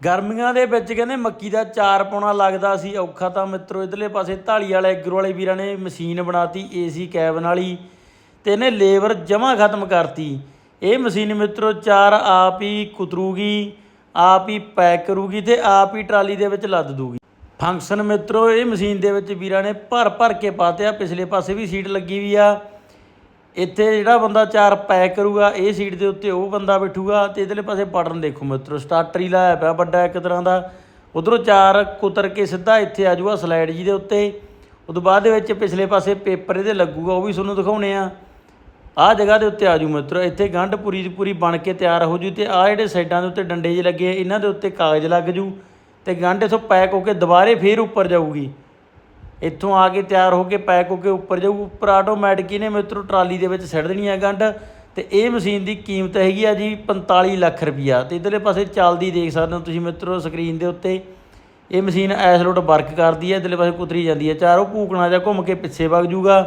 ਗਰਮੀਆਂ ਦੇ ਵਿੱਚ ਕਹਿੰਦੇ ਮੱਕੀ ਦਾ ਚਾਰ ਪਾਉਣਾ ਲੱਗਦਾ ਸੀ, ਔਖਾ ਤਾਂ ਮਿੱਤਰੋ ਇਧਰਲੇ ਪਾਸੇ ਢਾਲੀ ਵਾਲੇ ਐਗਰ ਵਾਲੇ ਵੀਰਾਂ ਨੇ ਮਸ਼ੀਨ ਬਣਾਤੀ ਏਸੀ ਕੈਬਨ ਵਾਲੀ ਤੇ ਇਹਨੇ ਲੇਬਰ ਜਮਾ ਖਤਮ ਕਰਤੀ। ਇਹ ਮਸ਼ੀਨ ਮਿੱਤਰੋ ਚਾਰ ਆਪ ਹੀ ਕੁਤਰੂਗੀ, ਆਪ ਹੀ ਪੈਕ ਕਰੂਗੀ ਤੇ ਆਪ ਹੀ ਟਰਾਲੀ ਦੇ ਵਿੱਚ ਲੱਦ ਦੂਗੀ। ਫੰਕਸ਼ਨ ਮਿੱਤਰੋ, ਇਹ ਮਸ਼ੀਨ ਦੇ ਵਿੱਚ ਵੀਰਾਂ ਨੇ ਭਰ ਭਰ ਕੇ ਪਾਤੇ ਆ ਪਿਛਲੇ ਪਾਸੇ ਵੀ ਸੀਟ ਲੱਗੀ ਵੀ ਆ। ਇੱਥੇ ਜਿਹੜਾ ਬੰਦਾ ਚਾਰ ਪੈਕ ਕਰੂਗਾ, ਇਹ ਸੀਟ ਦੇ ਉੱਤੇ ਉਹ ਬੰਦਾ ਬੈਠੂਗਾ ਤੇ ਇਧਰਲੇ ਪਾਸੇ ਬਟਨ ਦੇਖੋ ਮਿੱਤਰੋ ਸਟਾਰਟਰ ਹੀ ਲਾਇਆ ਪਿਆ ਵੱਡਾ ਇੱਕ ਤਰ੍ਹਾਂ ਦਾ। ਉਧਰੋਂ ਚਾਰ ਕੁਤਰ ਕੇ ਸਿੱਧਾ ਇੱਥੇ ਆ ਜਾਊਗਾ ਸਲਾਈਡ ਜੀ ਦੇ ਉੱਤੇ। ਉਦੋਂ ਬਾਅਦ ਦੇ ਵਿੱਚ ਪਿਛਲੇ ਪਾਸੇ ਪੇਪਰ ਇਹਦੇ ਲੱਗੂਗਾ, ਉਹ ਵੀ ਤੁਹਾਨੂੰ ਦਿਖਾਉਣੇ ਆ। ਆਹ ਜਗ੍ਹਾ ਦੇ ਉੱਤੇ ਆ ਜੂ ਮਿੱਤਰੋ, ਇੱਥੇ ਗੰਢ ਪੂਰੀ ਦੀ ਪੂਰੀ ਬਣ ਕੇ ਤਿਆਰ ਹੋ ਜੂ ਤੇ ਆਹ ਜਿਹੜੇ ਸਾਈਡਾਂ ਦੇ ਉੱਤੇ ਡੰਡੇ ਜਿਹੇ ਲੱਗੇ ਇਹਨਾਂ ਦੇ ਉੱਤੇ ਕਾਗਜ਼ ਲੱਗ ਜੂ ਤੇ ਗੰਢ ਇਥੋਂ ਪੈਕ ਹੋ ਕੇ ਦੁਬਾਰੇ ਫੇਰ ਉੱਪਰ ਜਾਊਗੀ। ਇੱਥੋਂ ਆ ਕੇ ਤਿਆਰ ਹੋ ਕੇ ਪੈਕ ਹੋ ਕੇ ਉੱਪਰ ਜਾਊ, ਉੱਪਰ ਆਟੋਮੈਟਿਕ ਇਹਨੇ ਮਿੱਤਰੋ ਟਰਾਲੀ ਦੇ ਵਿੱਚ ਸਿੱਟ ਦੇਣੀ ਹੈ ਗੰਢ। ਤੇ ਇਹ ਮਸ਼ੀਨ ਦੀ ਕੀਮਤ ਹੈਗੀ ਆ ਜੀ 45 ਲੱਖ ਰੁਪਈਆ। ਤੇ ਇਧਰਲੇ ਪਾਸੇ ਚੱਲਦੀ ਦੇਖ ਸਕਦੇ ਹੋ ਤੁਸੀਂ ਮਿੱਤਰੋ ਸਕਰੀਨ ਦੇ ਉੱਤੇ। ਇਹ ਮਸ਼ੀਨ ਐਸ ਲੋਟ ਵਰਕ ਕਰਦੀ ਹੈ ਇਧਰਲੇ ਪਾਸੇ ਕੁਤਰੀ ਜਾਂਦੀ ਹੈ ਚਾਰੋਂ ਭੂਕਣਾ ਜਾਂ ਘੁੰਮ ਕੇ ਪਿੱਛੇ ਵਗ ਜੂਗਾ।